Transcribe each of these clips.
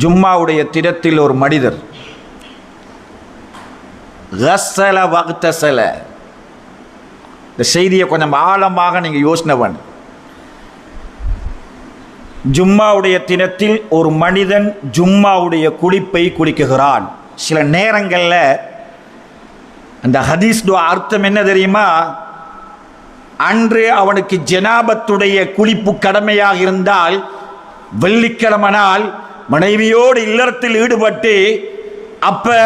ஜும்மாவுடைய திடத்தில் ஒரு மனிதர். ஹசல வகுத்தசல இந்த செய்தியை கொஞ்சம் ஆழமாக நீங்கள் யோசனை பண்ணு ஜும்மாவுடைய தினத்தில் ஒரு மனிதன் ஜும்மாவுடைய குளிப்பை குளிக்குகிறான். சில நேரங்களில் அந்த ஹதீஸ் அர்த்தம் என்ன தெரியுமா? அன்று அவனுக்கு ஜனாபத்துடைய குளிப்பு கடமையாக இருந்தால் வெள்ளிக்கிழமனால் மனைவியோடு இல்லறத்தில் ஈடுபட்டு அப்ப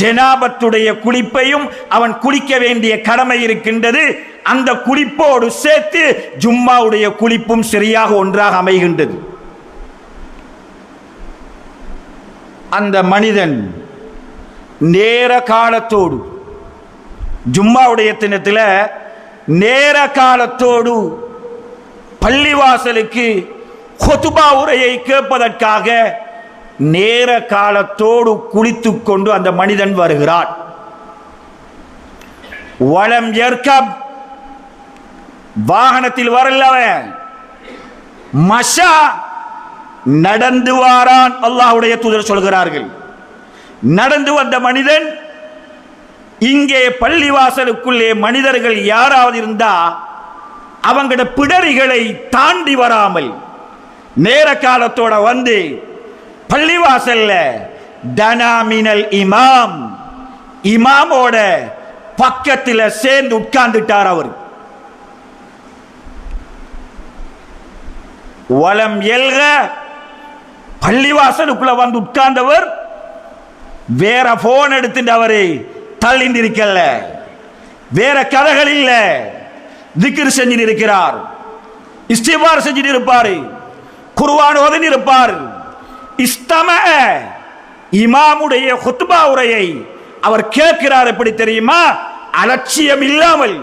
ஜனாபத்துடைய குளிப்பையும் அவன் குளிக்க வேண்டிய கடமை இருக்கின்றது. அந்த குளிப்போடு சேர்த்து ஜும்மாவுடைய குளிப்பும் சரியாக ஒன்றாக அமைகின்றது. அந்த மனிதன் நேர காலத்தோடு ஜும்மாவுடைய தினத்தில் நேர காலத்தோடு பள்ளிவாசலுக்கு கொத்துபா உரையை கேட்பதற்காக நேர காலத்தோடு குளித்து கொண்டு அந்த மனிதன் வருகிறான். வளம் ஏற்கம். வாகனத்தில் வரல அவன். மஷா நடந்து வாரான் அல்லாஹுடைய தூதர் சொல்கிறார்கள். நடந்து வந்த மனிதன் இங்கே பள்ளிவாசலுக்குள்ளே மனிதர்கள் யாராவது இருந்தா அவங்களோட பிடரிகளை தாண்டி வராமல் நேர காலத்தோட வந்து பள்ளிவாசல்ல தனாமினல் இமாம். இமாமோட பக்கத்தில் சேர்ந்து உட்கார்ந்துட்டார் அவர். வலம் எல்க பள்ளிவாசலுக்குள்ள வந்து உட்கார்ந்தவர் வேற போன் எடுத்துட்டு அவரை தள்ளிந்திருக்கல. வேற கதைகள் இல்லை. திக்ர் செஞ்சுட்டு இருக்கிறார் இஸ்திபார் செஞ்சுட்டு இருப்பாரு குர்ஆன் ஓதிட்டு இருப்பார் இஸ்தம இமாமுடைய ஹுத்பா உரையை அவர் கேட்கிறார் எப்படி தெரியுமா? அலட்சியம் இல்லாமல்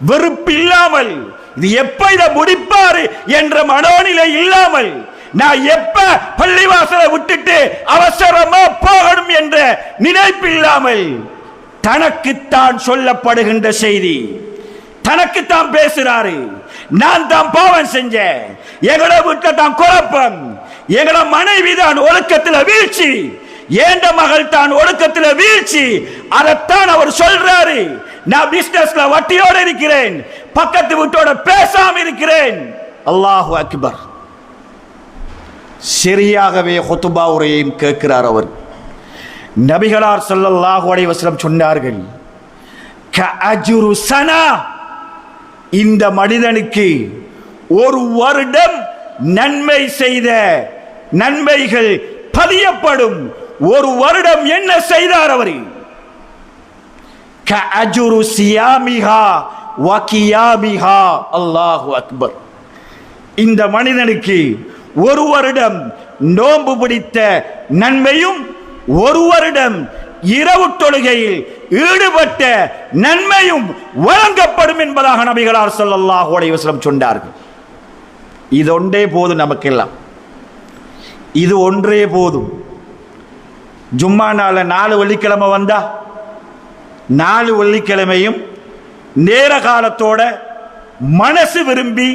வெறுப்பு இல்லாமல் இது எப்ப இதை முடிப்பாரு என்ற மனோநிலை இல்லாமல் நான் எப்ப பள்ளிவாசலை விட்டுட்டு அவசரமா போகணும் என்ற நினைப்பு இல்லாமல் தனக்குத்தான் சொல்லப்படுகின்ற செய்தி. தனக்குத்தான் பேசுறாரு. நான் தான் பாவம் செஞ்சேன். எங்களோட வீட்டுல தான் குழப்பம். எங்களோட மனைவி தான் ஒழுக்கத்தில் வீழ்ச்சி. ஏண்ட மகள் தான் ஒழுக்கத்தில் வீழ்ச்சி. அதைத்தான் அவர் சொல்றாரு. நான் பிசினஸ்ல வட்டியோட இருக்கிறேன். பக்கத்து வீட்டோட பேசாம இருக்கிறேன். அல்லாஹு அக்பர். சரியாகவே ஹொத்துபா உரையையும் கேட்கிறார் அவர். நபிகளார் சொல்லல்லாஹு அலைஹி சொன்னார்கள். சொன்னார்கள் அஜுரு சனா இந்த மனிதனுக்கு ஒரு வருடம் நன்மை செய்த நன்மைகள் பதியப்படும். ஒரு வருடம் என்ன செய்தார் அவர்? அஜுரு சியாமிகா வக்கியாமிகா அல்லாஹு அக்பர். இந்த மனிதனுக்கு ஒரு வருடம் நோன்பு பிடித்த நன்மையும் ஒரு வருடம் இரவு தொழுகையில் ஈடுபட்ட நன்மையும் வழங்கப்படும் என்பதாக நபிகளார் சொல்லல்லாஹ் உடையவசலம் சொன்னார்கள். இது ஒன்றே போதும் நமக்கெல்லாம். இது ஒன்றே போதும். ஜும்மா நாள நாலு வெள்ளிக்கிழமை வந்தா நாலு வெள்ளிக்கிழமையும் நேர காலத்தோட மனசு விரும்பி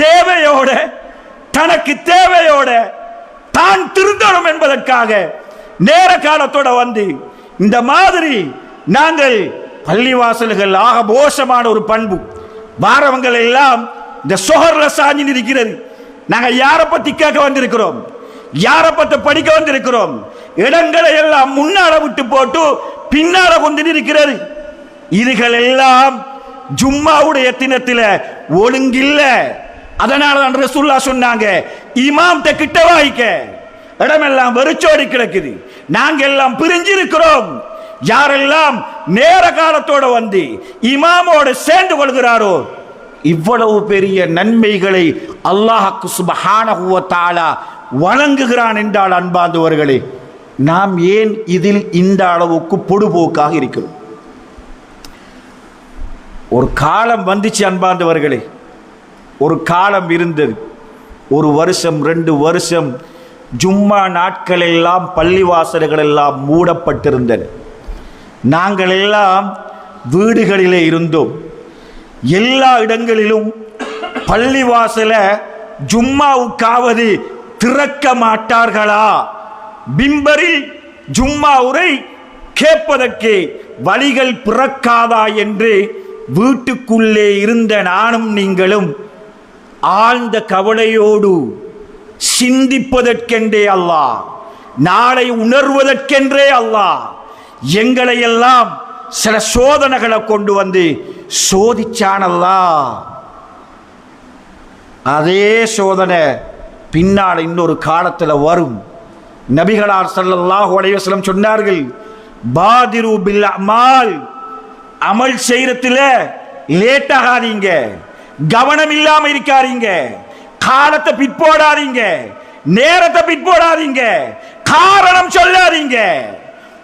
தேவையோட தனக்கு தேவையோட தான் திருந்தணும் என்பதற்காக நேர காலத்தோட வந்து இந்த மாதிரி நாங்கள் பள்ளிவாசல்கள் ஆக மோசமான ஒரு பண்பு. வாரவங்கள் எல்லாம் இந்த சொஹர்ல சாஞ்சி இருக்கிறது நாங்கள் யாரை பத்தி கேட்க வந்திருக்கிறோம்? யாரை பற்றி படிக்க வந்திருக்கிறோம்? இடங்களை எல்லாம் முன்னால விட்டு போட்டு பின்னால கொண்டு இருக்கிறது இதுகள் எல்லாம் ஜும்மாவுடைய தினத்தில் ஒழுங்கில்ல. அதனால தான் ரசூல்லா சொன்னாங்க இமாம் கிட்ட வாய்க்க. இடமெல்லாம் வெறிச்சோடி கிடக்குது. நாங்கள் எல்லாம் பிரிஞ்சிருக்கிறோம். யாரெல்லாம் நேர காலத்தோட வந்து இமாமோடு சேர்ந்து கொள்கிறாரோ இவ்வளவு பெரிய நன்மைகளை அல்லாஹக்கு சுபஹானகுவத்தாலா வழங்குகிறான் என்றால் அன்பார்ந்தவர்களே நாம் ஏன் இதில் இந்த அளவுக்கு பொடுபோக்காக இருக்கிறோம்? ஒரு காலம் வந்துச்சு அன்பார்ந்தவர்களே. ஒரு காலம் இருந்தது. ஒரு வருஷம் ரெண்டு வருஷம் ஜும்மா நாட்கள் எல்லாம் பள்ளிவாசல்கள் எல்லாம் மூடப்பட்டிருந்தன. நாங்கள் எல்லாம் வீடுகளிலே இருந்தோம். எல்லா இடங்களிலும் பள்ளிவாசல ஜும்மாவுக்காவது திறக்க மாட்டார்களா? பிம்பரில் ஜும்மா உரை கேட்பதற்கு வழிகள் பிறக்காதா என்று வீட்டுக்குள்ளே இருந்த நானும் நீங்களும் ஆழ்ந்த கவலையோடு சிந்திப்பதற்கென்றே அல்லாஹ். நாளை உணர்வதற்கென்றே அல்லாஹ். எங்களை எல்லாம் சில சோதனைகளை கொண்டு வந்து சோதிச்சானல்லா அதே சோதனை பின்னால் இன்னொரு காலத்தில் வரும். நபிகளார் ஸல்லல்லாஹு அலைஹி சொன்னார்கள் பாதிரு பில் அமால். அமல் செய்யறதுல லேட் ஆகாதீங்க கவனம் இல்லாமல் இருக்காதீங்க. காலத்தை பிற்போடாதீங்க. நேரத்தை பிற்போடாதீங்க. காரணம் சொல்லாதீங்க.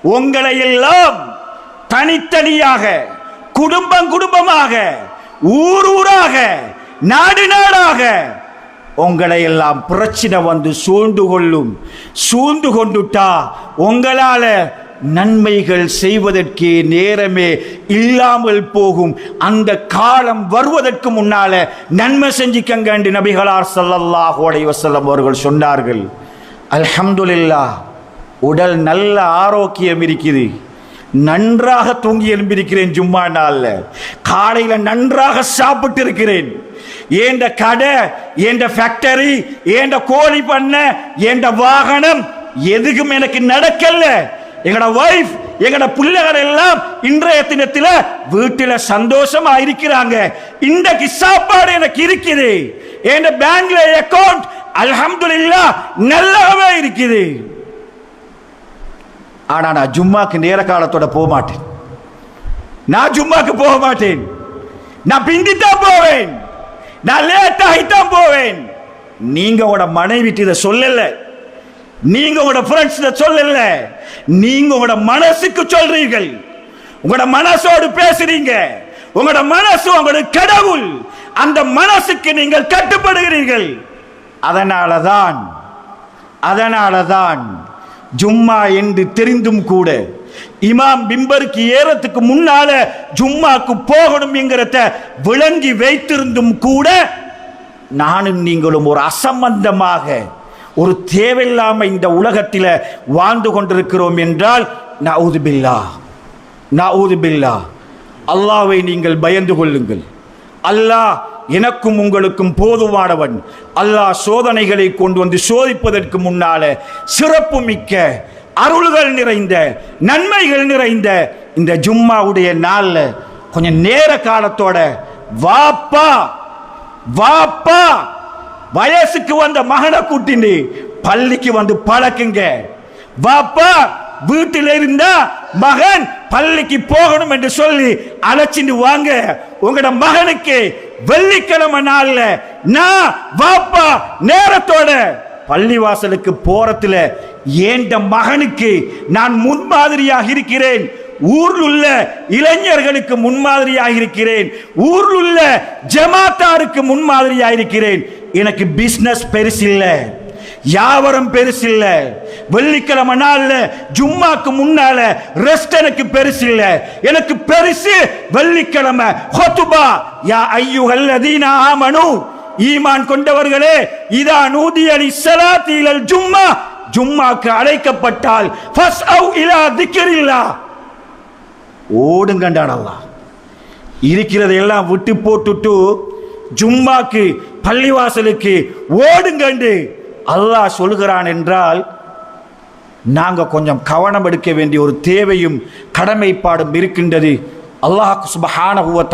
உங்களை எல்லாம் தனித்தனியாக குடும்பம் குடும்பமாக ஊர் ஊராக நாடு நாடாக உங்களை எல்லாம் பிரச்சனை வந்து சூழ்ந்து கொள்ளும் சூழ்ந்து கொண்டுட்டா உங்களால நன்மைகள் செய்வதற்கே நேரமே இல்லாமல் போகும். அந்த காலம் வருவதற்கு முன்னால நன்மை செஞ்சுக்கங்க என்று நபிகளார் ஸல்லல்லாஹு வசல்லம் அவர்கள் சொன்னார்கள். அல்ஹம்துலில்லாஹ் உடல் நல்ல ஆரோக்கியம் இருக்குது. நன்றாக தூங்கி எழும்பியிருக்கிறேன் ஜும்மா நாள்ல. காலையில் நன்றாக சாப்பிட்டு இருக்கிறேன் ஏண்ட கடை ஏண்ட ஃபேக்டரி ஏண்ட கோழி பண்ண ஏண்ட வாகனம் எதுக்கும் எனக்கு நடக்கல. எங்கட ஒய்ஃப் எங்கட பிள்ளைகள் எல்லாம் இன்றைய தினத்தில் வீட்டில் சந்தோஷமா இருக்கிறாங்க இன்றைக்கு சாப்பாடு எனக்கு இருக்குது. என் பேங்க்ல அக்கவுண்ட் அல்ஹம்துலில்லாஹ் நல்லாவே இருக்குது. ஆனா நான் ஜும்மாக்கு நேர காலத்தோட போக மாட்டேன் நான் ஜும்மாக்கு போக மாட்டேன் நான் பிந்தித்தான் போவேன். நான் லேட் ஆகித்தான் போவேன். நீங்க உட மனைவி இதை சொல்லலை. நீங்க உங்களோட ஃப்ரெண்ட்ஸ் சொல்லல. நீங்க உங்களோட மனசுக்கு சொல்றீர்கள். உங்களோட மனசோடு பேசுறீங்க. உங்களோட மனசு உங்களோட கடவுள். அந்த மனசுக்கு நீங்கள் கட்டுப்படுகிறீர்கள். அதனாலதான் அதனாலதான் ஜும்மா என்று தெரிந்தும் கூட இமாம் பிம்பருக்கு ஏறத்துக்கு முன்னால ஜும்மாக்கு போகணும் என்கிறத விளங்கி வைத்திருந்தும் கூட நானும் நீங்களும் ஒரு அசம்பந்தமாக ஒரு தேவையில்லாம இந்த உலகத்தில் வாழ்ந்து கொண்டிருக்கிறோம் என்றால் நவுது பில்லா நவுது பில்லா அல்லாவை நீங்கள் பயந்து கொள்ளுங்கள். அல்லாஹ் எனக்கும் உங்களுக்கும் போதுமானவன். அல்லாஹ் சோதனைகளை கொண்டு வந்து சோதிப்பதற்கு முன்னால சிறப்பு மிக்க அருள்கள் நிறைந்த நன்மைகள் நிறைந்த இந்த ஜும்மாவுடைய நாளில் கொஞ்சம் நேர காலத்தோட வாப்பா வாப்பா வயசுக்கு வந்த மகனை கூட்டிண்டு பள்ளிக்கு வந்து பழக்குங்க. வாப்பா வீட்டில் இருந்தா மகன் பள்ளிக்கு போகணும் என்று சொல்லி அழைச்சிட்டு வாங்க. உங்களோட மகனுக்கு வெள்ளிக்கிழமை நாள்ல நான் வாப்பா நேரத்தோட பள்ளிவாசலுக்கு போறதுல ஏண்ட மகனுக்கு நான் முன்மாதிரியாக இருக்கிறேன்? ஊரில் உள்ள இளைஞர்களுக்கு முன்மாதிரியாக இருக்கிறேன் ஊரில் உள்ள ஜமாத்தாருக்கு முன்மாதிரியாக இருக்கிறேன் எனக்கு பிசினஸ் பெருசில்லை. யாவரம் பெருசில்ல. வெள்ளிக்கிழமை நாள்ல ஜும்மாக்கு முன்னால ரெஸ்ட் எனக்கு பெருசில்ல. எனக்கு பெருசு வெள்ளிக்கிழமை. ஹொத்துபா யா ஐயுகல் லதீன ஆமனு. ஈமான் கொண்டவர்களே இதா நூதி அலி சலாத்தீலல் ஜும்மா. ஜும்மாக்கு அழைக்கப்பட்டால் ஃபஸ்அவ் இலா திக்கிரில்லா ஓடுங்கண்டான் அல்லாஹ். இருக்கிறதையெல்லாம் விட்டு போட்டுட்டு ஜும்மாக்கு பள்ளிவாசலுக்கு ஓடுங்கண்டு அல்லாஹ் சொல்கிறான் என்றால் நாங்க கொஞ்சம் கவனம் எடுக்க வேண்டிய ஒரு தேவையும் கடமைப்பாடும் இருக்கின்றது. அல்லாஹ் சுபஹானஹு வ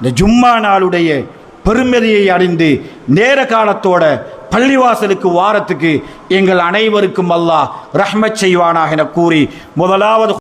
இந்த ஜும்மா நாளுடைய பெருமதியை அறிந்து நேர காலத்தோட பள்ளிவாசலுக்கு வாரத்துக்கு எங்கள் அனைவருக்கும் அல்லாஹ் ரஹ்மத் செய்வானாக என கூறி முதலாவது